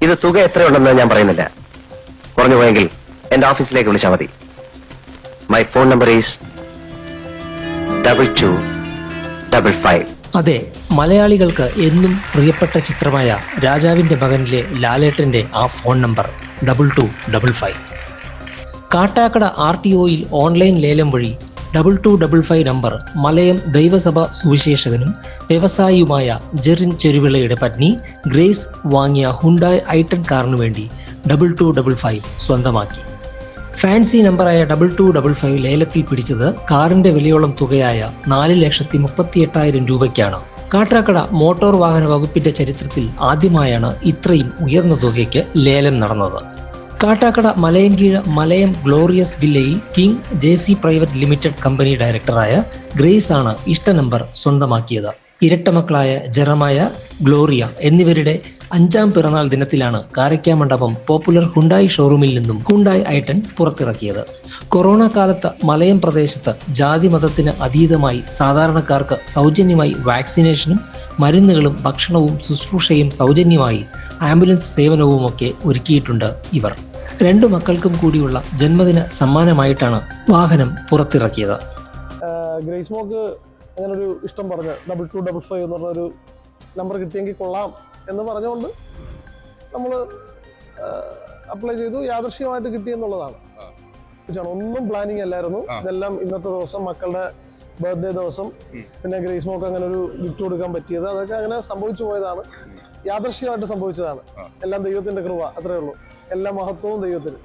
ഇത് തുക എത്രയുണ്ടെന്ന് ഞാൻ പറയുന്നില്ല. കുറഞ്ഞു പോയെങ്കിൽ എന്റെ ഓഫീസിലേക്ക് വിളിച്ചാൽ മതി. My phone number is double two double five അതെ മലയാളികൾക്ക് എന്നും പ്രിയപ്പെട്ട ചിത്രമായ രാജാവിന്റെ മകനിലെ ലാലേട്ടന്റെ ആ phone number double two double five Kattakada R T ഒയിൽ online ലേലം വഴി double two double five number Malayam ദൈവസഭ സുവിശേഷകനും വ്യവസായിയുമായ ജെറിൻ ചെരുവിളയുടെ പത്നി ഗ്രേസ് വാങ്ങിയ ഹുണ്ടായ് ഐട്ടൺ കാറിനു വേണ്ടി ഡബിൾ ടു ഡബിൾ ഫൈവ് സ്വന്തമാക്കി. ഫാൻസി നമ്പറായ ഡബിൾ ടു ഡബിൾ ഫൈവ് ലേലത്തിൽ പിടിച്ചത് കാറിന്റെ വിലയോളം തുകയായ നാല് ലക്ഷത്തി മുപ്പത്തി എട്ടായിരം രൂപയ്ക്കാണ്. കാട്ടാക്കട മോട്ടോർ വാഹന വകുപ്പിന്റെ ചരിത്രത്തിൽ ആദ്യമായാണ് ഇത്രയും ഉയർന്ന തുകയ്ക്ക് ലേലം നടന്നത്. Kattakada Malayinkeezhu Malayam glorious വില്ലയിൽ king J C private limited company ഡയറക്ടറായ ഗ്രേസ് ആണ് ഇഷ്ട നമ്പർ സ്വന്തമാക്കിയത്. ഇരട്ടമക്കളായ ജെറമായ ഗ്ലോറിയ എന്നിവരുടെ അഞ്ചാം പിറന്നാൾ ദിനത്തിലാണ് കാരയ്ക്ക മണ്ഡപം പോപ്പുലർ ഹുണ്ടായി ഷോറൂമിൽ നിന്നും ഹുണ്ടായി ഐട്ടൺ പുറത്തിറക്കിയത്. കൊറോണ കാലത്ത് മലയം പ്രദേശത്ത് ജാതി മതത്തിന് അതീതമായി സാധാരണക്കാർക്ക് സൗജന്യമായി വാക്സിനേഷനും മരുന്നുകളും ഭക്ഷണവും ശുശ്രൂഷയും സൗജന്യമായി ആംബുലൻസ് സേവനവുമൊക്കെ ഒരുക്കിയിട്ടുണ്ട് ഇവർ. രണ്ടു മക്കൾക്കും കൂടിയുള്ള ജന്മദിന സമ്മാനമായിട്ടാണ് വാഹനം പുറത്തിറക്കിയത്. ഗ്രേസ് മോക്ക് അങ്ങനെ ഒരു ഇഷ്ടം പറഞ്ഞ് ഡബിൾ ടു ഡബിൾ ഫൈവ് എന്ന് പറഞ്ഞൊരു നമ്പർ കിട്ടിയെങ്കിൽ കൊള്ളാം എന്ന് പറഞ്ഞുകൊണ്ട് നമ്മൾ അപ്ലൈ ചെയ്തു. യാദൃശ്യമായിട്ട് കിട്ടി എന്നുള്ളതാണ്. ഒന്നും പ്ലാനിങ് അല്ലായിരുന്നു. ഇതെല്ലാം ഇന്നത്തെ ദിവസം മക്കളുടെ ബർത്ത്ഡേ ദിവസം പിന്നെ ഗ്രേസ് മോക്ക് അങ്ങനെ ഒരു ഗിഫ്റ്റ് കൊടുക്കാൻ പറ്റിയത്. അതൊക്കെ അങ്ങനെ സംഭവിച്ചു പോയതാണ്. യാദൃശ്യമായിട്ട് സംഭവിച്ചതാണ്. എല്ലാം ദൈവത്തിന്റെ കൃപ അത്രേ ഉള്ളൂ. എല്ലാ മഹത്വവും ദൈവത്തിന്.